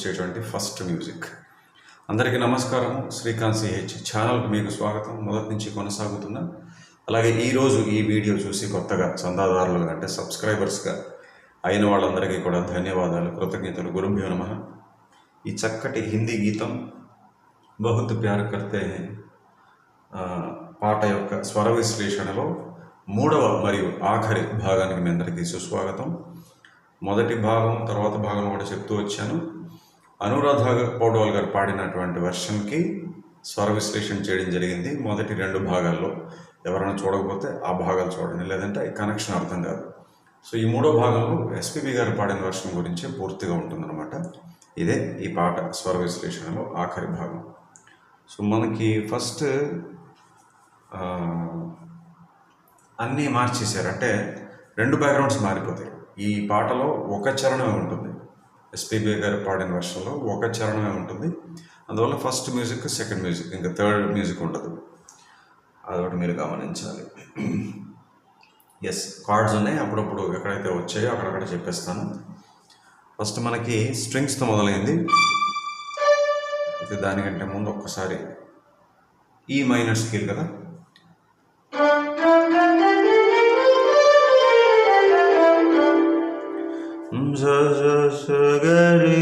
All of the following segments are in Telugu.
వచ్చేటువంటి ఫస్ట్ మ్యూజిక్. అందరికీ నమస్కారం. శ్రీకాంత్ సిహెచ్ ఛానల్కి మీకు స్వాగతం. మొదటి నుంచి కొనసాగుతున్నా అలాగే ఈరోజు ఈ వీడియో చూసి కొత్తగా చందాదారులుగా అంటే సబ్స్క్రైబర్స్గా అయిన వాళ్ళందరికీ కూడా ధన్యవాదాలు కృతజ్ఞతలు. గురుభ్యో నమ. ఈ చక్కటి హిందీ గీతం బహుత్ ప్యార్ కర్తే పాట యొక్క స్వర విశ్లేషణలో మూడవ మరియు ఆఖరి భాగానికి మీ అందరికీ సుస్వాగతం. మొదటి భాగం తర్వాత భాగం కూడా చెప్తూ వచ్చాను. అనురాధ పౌడవాల్ గారు పాడినటువంటి వెర్షన్కి స్వర విశ్లేషణ చేయడం జరిగింది. మొదటి రెండు భాగాల్లో ఎవరైనా చూడకపోతే ఆ భాగాలు చూడండి. లేదంటే ఈ కనెక్షన్ అర్థం కాదు. సో ఈ మూడో భాగంలో ఎస్పీబీ గారు పాడిన వెర్షన్ గురించి పూర్తిగా ఉంటుందన్నమాట. ఇదే ఈ పాట స్వర విశ్లేషణలో ఆఖరి భాగం. సో మనకి ఫస్ట్ అన్నీ మార్చేశారు. అంటే రెండు బ్యాక్గ్రౌండ్స్ మారిపోతాయి. ఈ పాటలో ఒక చరణమే ఉంటుంది. ఎస్పీబీ గారు పాడిన వర్షంలో ఒక చరణమే ఉంటుంది. అందువల్ల ఫస్ట్ మ్యూజిక్ సెకండ్ మ్యూజిక్ ఇంకా థర్డ్ మ్యూజిక్ ఉండదు అదొకటి మీరు గమనించాలి. ఎస్ కార్డ్స్ ఉన్నాయి. అప్పుడప్పుడు ఎక్కడైతే వచ్చాయో అక్కడక్కడ చెప్పేస్తాను. ఫస్ట్ మనకి స్ట్రింగ్స్తో మొదలైంది. అయితే దానికంటే ముందు ఒక్కసారి ఈ మైనర్ స్కేల్ కదా. స స స గ రి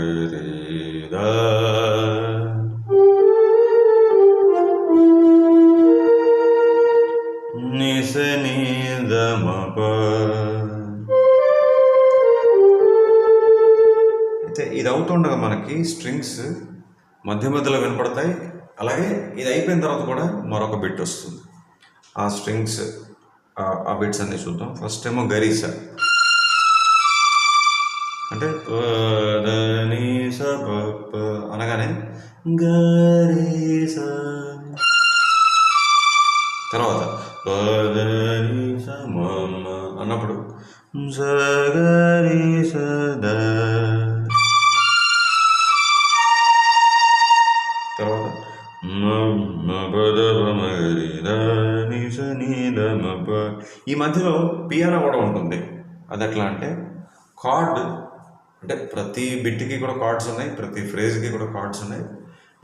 మగరిద నిసనిదమప అయితే ఇది అవుతుండగా మనకి స్ట్రింగ్స్ మధ్య మధ్యలో వినపడతాయి. అలాగే ఇది అయిపోయిన తర్వాత కూడా మరొక బిట్ వస్తుంది. ఆ స్ట్రింగ్స్ ఆ బిట్స్ అన్ని చూద్దాం. ఫస్ట్ ఏమో గరీసా. అంటే గణేశ స అనగానే గణేశ. తర్వాత పదని మమ్మ మ అన్నప్పుడు సగరి తర్వాత మ పద మ ద ద మ ఈ మధ్యలో పియానో కూడా ఉంటుంది. అది ఎట్లా అంటే కార్డ్ అంటే ప్రతి బిట్కి కూడా కార్డ్స్ ఉన్నాయి ప్రతి ఫ్రేజ్కి కూడా కార్డ్స్ ఉన్నాయి.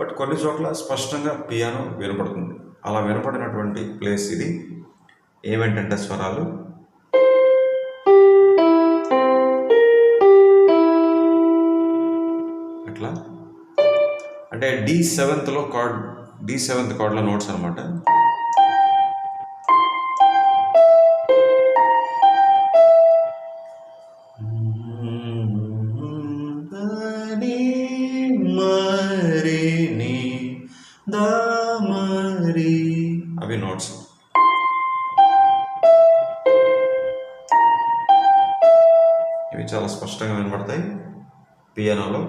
బట్ కొన్ని చోట్ల స్పష్టంగా పియానో వినపడుతుంది. అలా వినపడినటువంటి ప్లేస్ ఇది. ఏమేంటంటే స్వరాలు. అట్లా. అంటే డి సెవెంత్లో కార్డ్ డి సెవెంత్ కార్డ్లో నోట్స్ అనమాట పియానోలో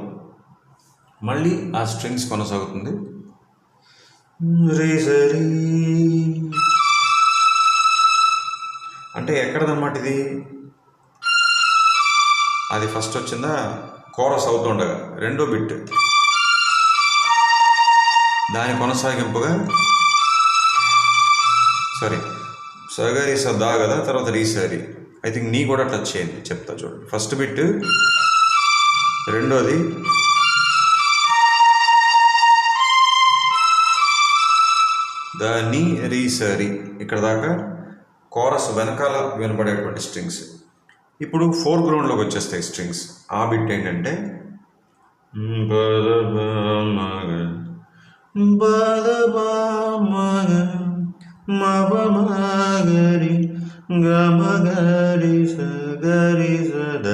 మళ్ళీ ఆ స్ట్రింగ్స్ కొనసాగుతుంది. అంటే ఎక్కడదన్నమాట ఇది? అది ఫస్ట్ వచ్చిందా? కోరస్ అవుతుండగా రెండో బిట్. దాని కొనసాగింపుగా సారీ సగరి సదా కదా తర్వాత రీసారి ఐ థింక్ నీ కూడా టచ్ చేయండి చెప్తా చూడండి. ఫస్ట్ బిట్ రెండోది. ద నీ రీసరి. ఇక్కడ దాకా కోరస్ వెనకాల వినబడేటువంటి స్ట్రింగ్స్. ఇప్పుడు ఫోర్ గ్రౌండ్లోకి వచ్చేస్తాయి స్ట్రింగ్స్. ఆ బిట్ ఏంటంటే మగరి స గరి ద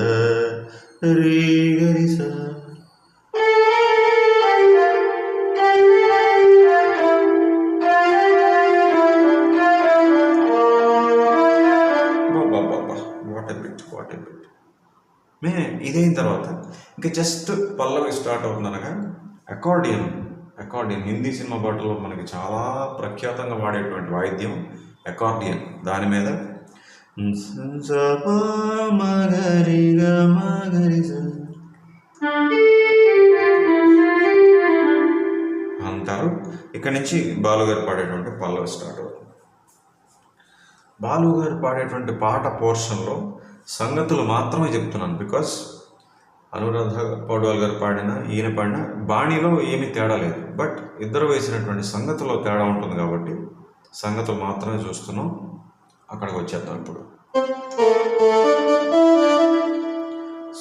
ఇదైన తర్వాత ఇంకా జస్ట్ పల్లవి స్టార్ట్ అవుతుంది అనగా అకార్డియన్ అకార్డియన్. హిందీ సినిమా పాటల్లో మనకి చాలా ప్రఖ్యాతంగా వాడేటువంటి వాయిద్యం అకార్డియన్. దాని మీద అంటారు. ఇక్కడి నుంచి బాలుగారు పాడేటువంటి పల్లవి స్టార్ట్ అవుతుంది. బాలు గారు పాడేటువంటి పాట పోర్షన్లో సంగతులు మాత్రమే చెప్తున్నాను. బికాస్ అనురాధ పౌడ్వాల్ గారు పాడిన ఈయన పాడిన బాణీలో ఏమీ తేడా లేదు. బట్ ఇద్దరు వేసినటువంటి సంగతిలో తేడా ఉంటుంది కాబట్టి సంగతులు మాత్రమే చూస్తున్నాం. అక్కడికి వచ్చేద్దాం ఇప్పుడు.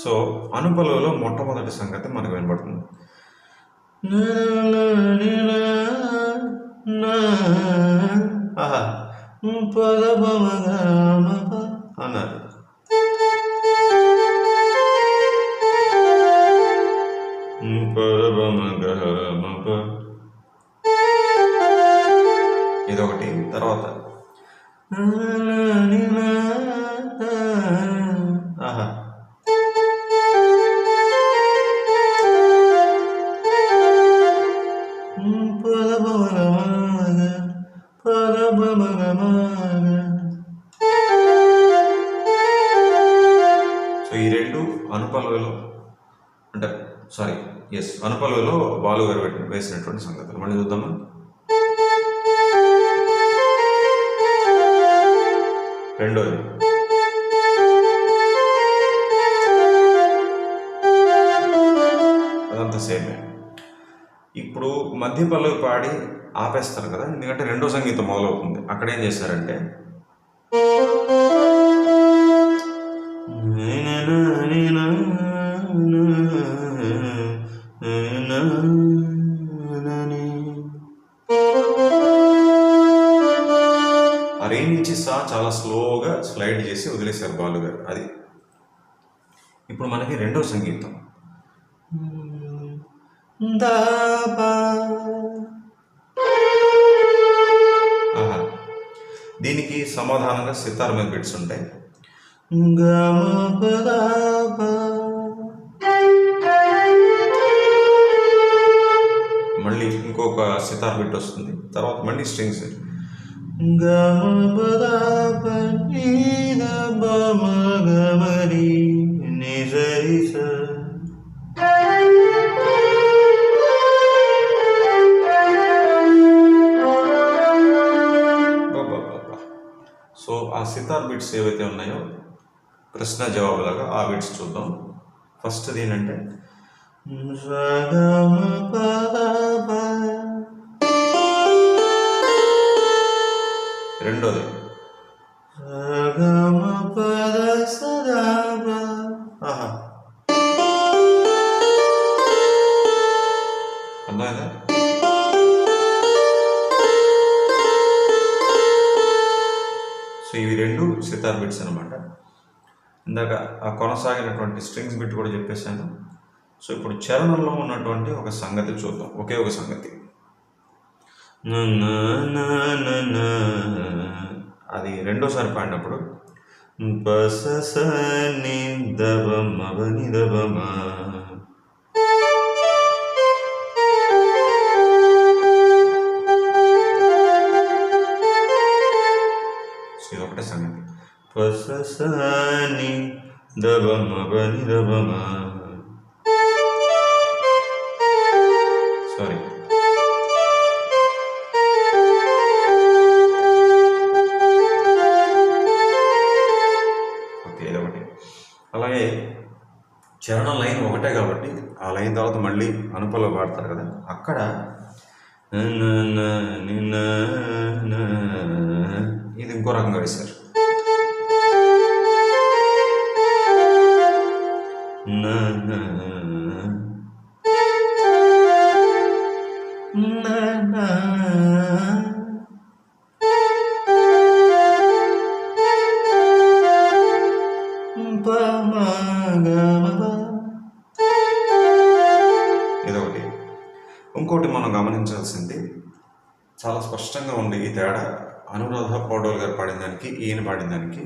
సో అనుపలలో మొట్టమొదటి సంగతి మనకు వినబడుతుంది. ఆహా. అన్నారు. ఆహా. సో ఈ రెండు అనుపలవిలో అంటే సారీ ఎస్ అనుపలవిలో బాలు గారు వేసినటువంటి సంగతులు. మళ్ళీ చూద్దామా? రెండోది. అదంతా సేమే. ఇప్పుడు మధ్య పల్లవి పాడి ఆపేస్తారు కదా ఎందుకంటే రెండో సంగీతం మొదలవుతుంది. అక్కడ ఏం చేశారంటే చేసి వదిలేశారు బాలు గారు అది ఇప్పుడు మనకి రెండో సంగీతం. దీనికి సమాధానంగా సితార్ మీద బిట్స్ ఉంటాయి. మళ్ళీ ఇంకొక సితార్ బిట్ వస్తుంది. తర్వాత మళ్ళీ స్ట్రింగ్స్. సో సితార్ ఏవైతే ఉన్నాయో ప్రశ్న జవాబులాగా ఆ బిట్స్ చూద్దాం. ఫస్ట్ ఏంటంటే రెండోది సో ఇవి రెండు సితార్ బిట్స్ అనమాట ఇందాక ఆ కొనసాగినటువంటి స్ట్రింగ్స్ బిట్ కూడా చెప్పేశాను. సో ఇప్పుడు చరణంలో ఉన్నటువంటి ఒక సంగతి చూద్దాం. ఒకే ఒక సంగతి. న న అది రెండోసారి పాడినప్పుడు. పస స ని దబ పససని స ని దబ సారీ ఓకే ఇదొకటి అలాగే చరణం లైన్ ఒకటే కాబట్టి ఆ లైన్ తర్వాత మళ్ళీ అనుపలో పాడతారు కదా అక్కడ ఇది ఇంకో రకంగా వేశారు ఇంకోటి మనం గమనించాల్సింది చాలా స్పష్టంగా ఉంది ఈ తేడా. అనురాధ పౌడోల్ గారు పాడిన దానికి ఈయన పాడిన దానికి.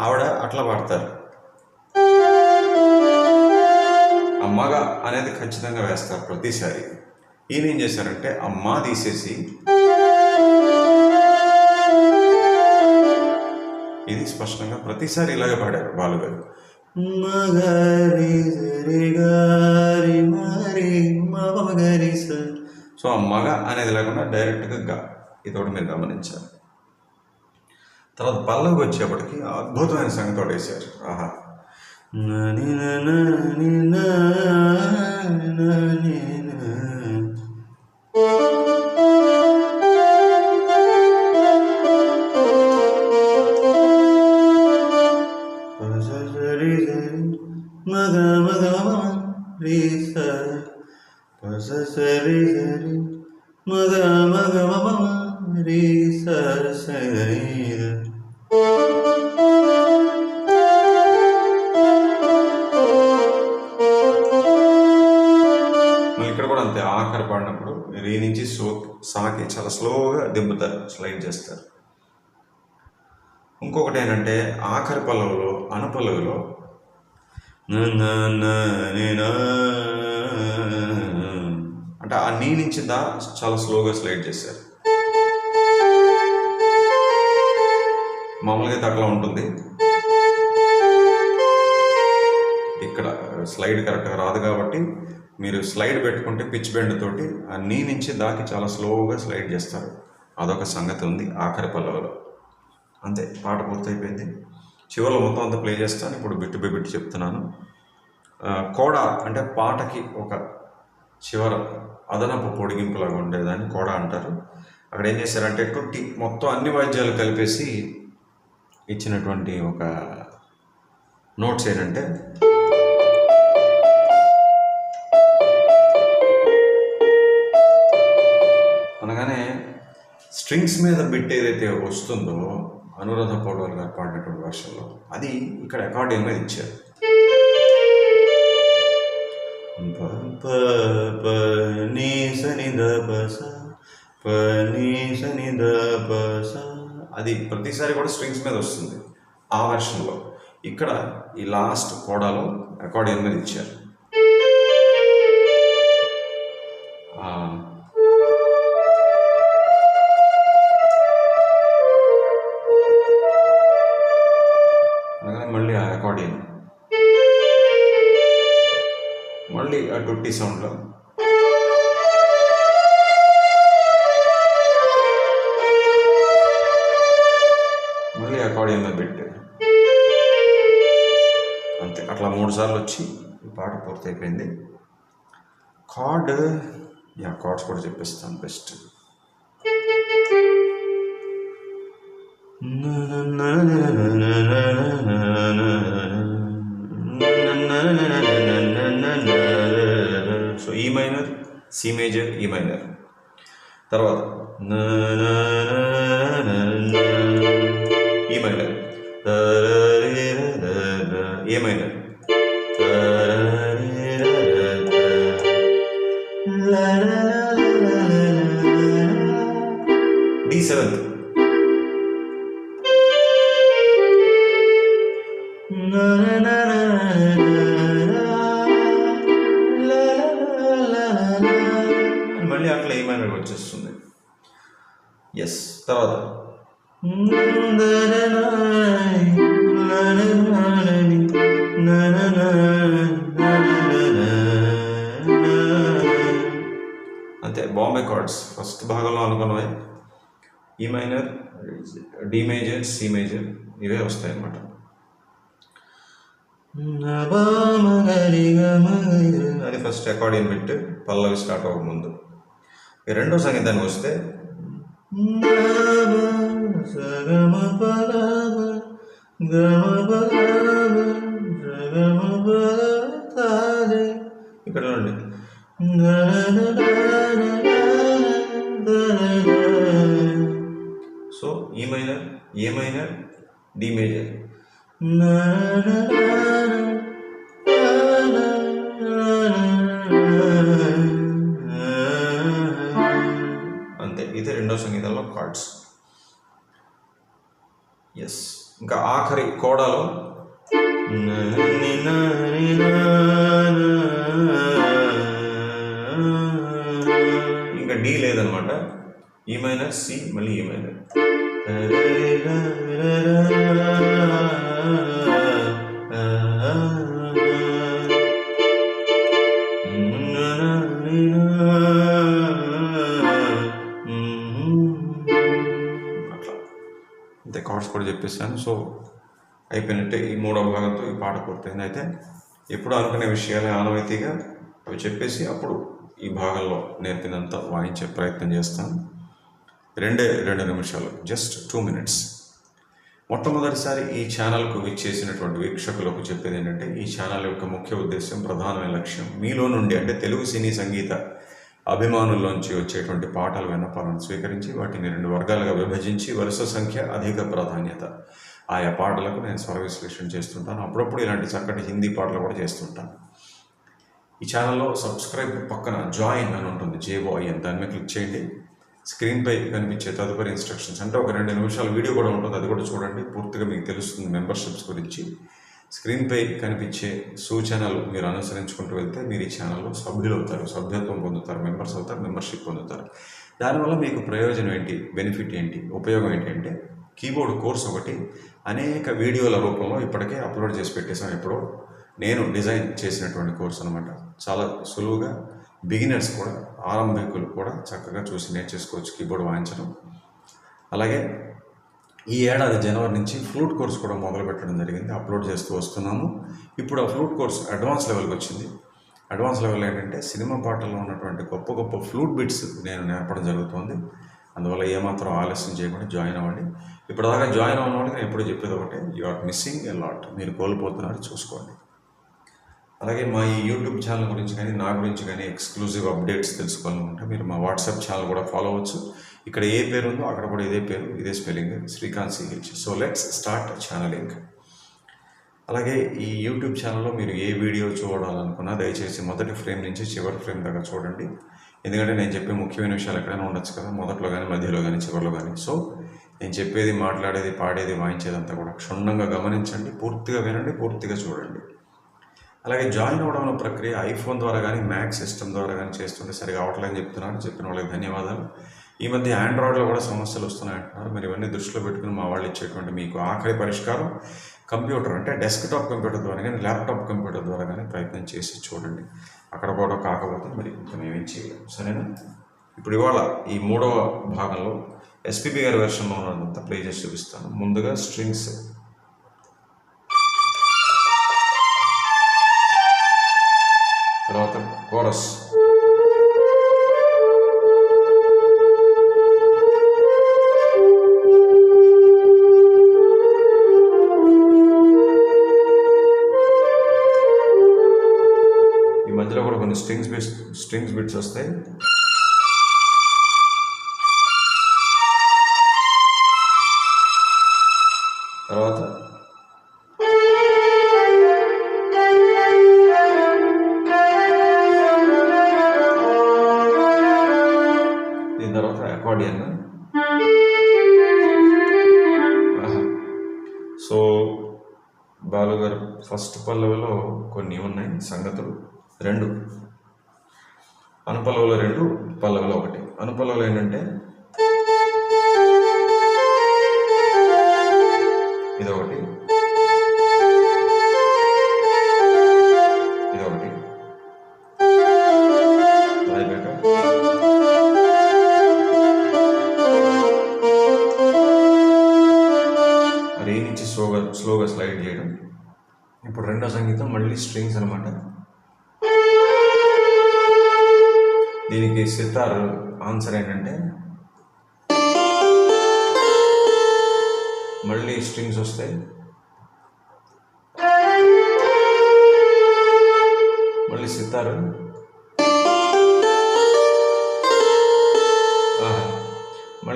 ఆవిడ అట్లా పాడతారు. ఆ మగ అనేది ఖచ్చితంగా వేస్తారు ప్రతిసారి. ఈయన ఏం చేశారంటే అమ్మ తీసేసి ఇది స్పష్టంగా ప్రతిసారి ఇలాగే పాడారు బాలుగారు. మగరి సరి గారి మరి మగరి సో ఆ మగ అనేది లేకుండా డైరెక్ట్గా గా ఇది ఒకటి మీరు గమనించారు. తర్వాత పల్లవికి వచ్చేప్పటికి అద్భుతమైన సంగతి ఒకటి వేశారు. ఆహా. నని స్లైడ్ చేస్తారు. ఇంకొకటి ఏంటంటే ఆఖరి పల్లవిలో అనుపల్లవిలో అంటే ఆ నీ నుంచి దా చాలా స్లోగా స్లైడ్ చేశారు. మామూలుగా అయితే అట్లా ఉంటుంది. ఇక్కడ స్లైడ్ కరెక్ట్గా రాదు కాబట్టి మీరు స్లైడ్ పెట్టుకుంటే పిచ్ బెండ్ తోటి ఆ నీ నుంచి దాకి చాలా స్లోగా స్లైడ్ చేస్తారు. అదొక సంగతి ఉంది ఆఖరి పల్లవలో. అంతే పాట పూర్తయిపోయింది. చివరిలో మొత్తం అంతా ప్లే చేస్తాను. ఇప్పుడు బిట్టు బై బిట్టు చెప్తున్నాను. కోడ కోడా అంటే పాటకి ఒక చివర అదనపు పొడిగింపులాగా ఉండేదాన్ని కోడా అంటారు. అక్కడ ఏం చేశారంటే ట్వంటీ మొత్తం అన్ని వాయిద్యాలు కలిపేసి ఇచ్చినటువంటి ఒక నోట్స్ ఏంటంటే స్ట్రింగ్స్ మీద బిట్ ఏదైతే వస్తుందో అనురాధ పౌడర్ గారు పాడినటువంటి వర్షంలో అది ఇక్కడ అకార్డియన్ మీద ఇచ్చారు. ప ద ప ద అది ప్రతిసారి కూడా స్ట్రింగ్స్ మీద వస్తుంది ఆ వర్షంలో. ఇక్కడ ఈ లాస్ట్ కోడాలో అకార్డియన్ మీద ఇచ్చారు. సౌండ్లో మళ్ళీ అకార్డియన్లో పెట్టి. అంతే అట్లా మూడు సార్లు వచ్చి ఈ పాట పూర్తయిపోయింది. కార్డ్ యా కార్డ్స్ కూడా చెప్పిస్తాను best so E minor C major E minor తర్వాత ఈ మైనర్ ఏ మైనర్ అంతే కార్డ్స్ ఫస్ట్ భాగంలో అనుకున్నవి. E minor D major C major ఇవే వస్తాయి అన్నమాట అది ఫస్ట్ అకార్డియన్ బిట్ పల్లవి స్టార్ట్ అవ్వక ముందు. రెండో సంగీతానికి వస్తే ఇక్కడ నుండి so E minor A minor D major అంతే ఇది రెండో సంగీతంలో కార్డ్స్ ఎస్ ఇంకా ఆఖరి కోడాలో. ఈ మైనర్ సి మళ్ళీ ఈ మైనర్ అట్లా అంతే కార్డ్స్ కూడా చెప్పేసాను సో అయిపోయినట్టే ఈ మూడో భాగంతో ఈ పాట పూర్తయింది. అయితే ఎప్పుడు అనుకునే విషయాలే ఆనవాయితీగా అవి చెప్పేసి అప్పుడు ఈ భాగంలో నేర్పినంత వాయించే ప్రయత్నం చేస్తాను. రెండే రెండు నిమిషాలు జస్ట్ టూ మినిట్స్ మొట్టమొదటిసారి ఈ ఛానల్కు విచ్చేసినటువంటి వీక్షకులకు చెప్పేది ఏంటంటే ఈ ఛానల్ యొక్క ముఖ్య ఉద్దేశం ప్రధానమైన లక్ష్యం మీలో నుండి అంటే తెలుగు సినీ సంగీత అభిమానుల్లోంచి వచ్చేటువంటి పాటల విన్నపాలను స్వీకరించి వాటిని రెండు వర్గాలుగా విభజించి వరుస సంఖ్య అధిక ప్రాధాన్యత. ఆయా పాటలకు నేను స్వరవిశ్లేషణ చేస్తుంటాను. అప్పుడప్పుడు ఇలాంటి చక్కటి హిందీ పాటలు కూడా చేస్తుంటాను. ఈ ఛానల్లో సబ్స్క్రైబ్ పక్కన జాయిన్ అని ఉంటుంది జేఓఐఎన్ దాని మీద క్లిక్ చేయండి. స్క్రీన్పై కనిపించే తదుపరి ఇన్స్ట్రక్షన్స్. అంటే ఒక రెండు నిమిషాల వీడియో కూడా ఉంటుంది అది కూడా చూడండి. పూర్తిగా మీకు తెలుస్తుంది మెంబర్షిప్స్ గురించి. స్క్రీన్పై కనిపించే సూచనలు మీరు అనుసరించుకుంటూ వెళ్తే మీరు ఈ ఛానల్లో సభ్యులు అవుతారు సభ్యత్వం పొందుతారు మెంబర్స్ అవుతారు మెంబర్షిప్ పొందుతారు. దానివల్ల మీకు ప్రయోజనం ఏంటి బెనిఫిట్ ఏంటి ఉపయోగం ఏంటంటే కీబోర్డ్ కోర్స్ ఒకటి అనేక వీడియోల రూపంలో ఇప్పటికే అప్లోడ్ చేసి పెట్టేశాను ఎప్పుడో నేను డిజైన్ చేసినటువంటి కోర్స్ అనమాట చాలా సులువుగా బిగినర్స్ కూడా ఆరంభికులు కూడా చక్కగా చూసి నేర్చేసుకోవచ్చు కీబోర్డ్ వాయించడం. అలాగే ఈ ఏడాది జనవరి నుంచి ఫ్లూట్ కోర్స్ కూడా మొదలు పెట్టడం జరిగింది. అప్లోడ్ చేస్తూ వస్తున్నాము. ఇప్పుడు ఆ ఫ్లూట్ కోర్స్ అడ్వాన్స్ లెవెల్కి వచ్చింది. అడ్వాన్స్ లెవెల్ ఏంటంటే సినిమా పాటల్లో ఉన్నటువంటి గొప్ప గొప్ప ఫ్లూట్ బిట్స్ నేను నేర్పడం జరుగుతుంది. అందువల్ల ఏమాత్రం ఆలస్యం చేయకుండా జాయిన్ అవ్వండి. ఇప్పటిదాకా జాయిన్ అవ్వడం వాళ్ళకి నేను ఎప్పుడు చెప్పేది ఒకటే you are missing a lot. మీరు కోల్పోతున్నారు చూసుకోండి. అలాగే మా ఈ యూట్యూబ్ ఛానల్ గురించి కానీ నా గురించి కానీ ఎక్స్క్లూజివ్ అప్డేట్స్ తెలుసుకోవాలనుకుంటే మీరు మా వాట్సాప్ ఛానల్ కూడా ఫాలో అవ్వచ్చు. ఇక్కడ ఏ పేరు ఉందో అక్కడ కూడా ఇదే పేరు ఇదే spelling Srikanth CH so let's start channelling. అలాగే ఈ యూట్యూబ్ ఛానల్లో మీరు ఏ వీడియో చూడాలనుకున్నా దయచేసి మొదటి ఫ్రేమ్ నుంచి చివరి ఫ్రేమ్ దాకా చూడండి. ఎందుకంటే నేను చెప్పే ముఖ్యమైన విషయాలు ఎక్కడైనా ఉండొచ్చు కదా మొదట్లో కానీ మధ్యలో కానీ చివరిలో కానీ. సో నేను చెప్పేది మాట్లాడేది పాడేది వాయించేదంతా కూడా క్షుణ్ణంగా గమనించండి పూర్తిగా వినండి పూర్తిగా చూడండి. అలాగే జాయిన్ అవ్వడం ప్రక్రియ ఐఫోన్ ద్వారా కానీ మ్యాక్ సిస్టమ్ ద్వారా కానీ చేస్తుంటే సరిగా అవట్లేదని చెప్తున్నారు చెప్పిన వాళ్ళకి ధన్యవాదాలు. ఈ మధ్య ఆండ్రాయిడ్లో కూడా సమస్యలు వస్తున్నాయి అంటున్నారు మరి ఇవన్నీ దృష్టిలో పెట్టుకుని మా వాళ్ళు ఇచ్చేటువంటి మీకు ఆఖరి పరిష్కారం కంప్యూటర్ అంటే డెస్క్టాప్ కంప్యూటర్ ద్వారా కానీ ల్యాప్టాప్ కంప్యూటర్ ద్వారా కానీ ప్రయత్నం చేసి చూడండి. అక్కడ కూడా కాకపోతే మరి ఇంకా మేమేం చేయలేము సరేనా? ఇప్పుడు ఇవాళ ఈ మూడవ భాగంలో ఎస్పీబీ గారి వెర్షన్లో ఉన్నదంతా ప్లే చేసి చూపిస్తాను. ముందుగా స్ట్రింగ్స్ తర్వాత ఈ మధ్యలో కూడా కొన్ని స్ట్రింగ్స్ బిట్స్ స్ట్రింగ్స్ బిట్స్ వస్తాయి. సంగతులు. రెండు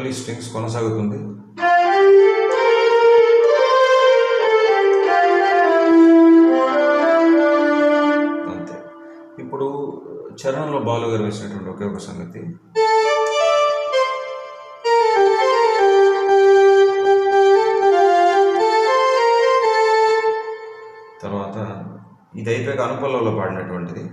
మళ్ళీ స్ట్రింగ్స్ కొనసాగుతుంది. అంతే. ఇప్పుడు చరణంలో బాలు గారు వేసినటువంటి ఒకే ఒక సంగతి. తర్వాత ఇది అయిపోయాక అనుపల్లలో పాడినటువంటిది.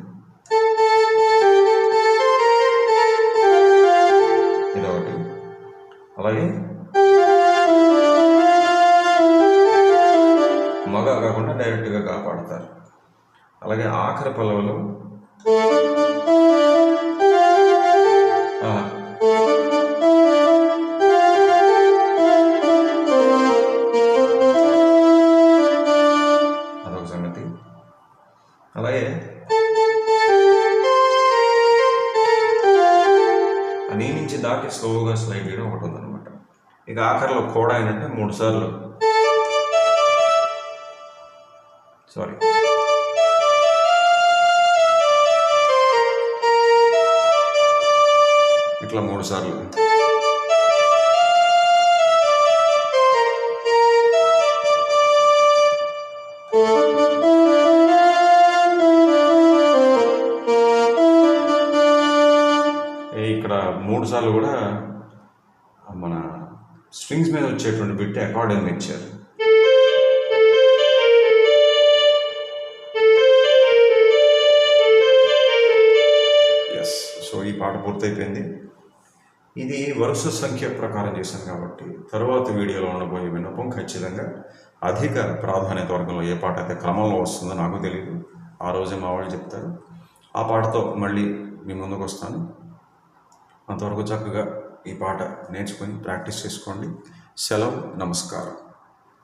ఆఖరిలో కూడా ఏంటంటే మూడు సార్లు. సారీ ఇట్లా మూడు సార్లు. ఇక్కడ మూడు సార్లు కూడా స్ట్రింగ్స్ మీద వచ్చేటువంటి బిట్ అకార్డింగ్ ఇచ్చారు. ఎస్ సో ఈ పాట పూర్తయిపోయింది. ఇది వరుస సంఖ్య ప్రకారం చేశాను కాబట్టి తరువాత వీడియోలో ఉండబోయే వినపం ఖచ్చితంగా అధిక ప్రాధాన్యత వర్గంలో ఏ పాట అయితే క్రమంలో వస్తుందో నాకు తెలియదు ఆ రోజే మా వాళ్ళు చెప్తారు. ఆ పాటతో మళ్ళీ మీ ముందుకు వస్తాను. అంతవరకు చక్కగా ఈ పాట నేర్చుకొని ప్రాక్టీస్ చేసుకోండి. సెలవు నమస్కారం.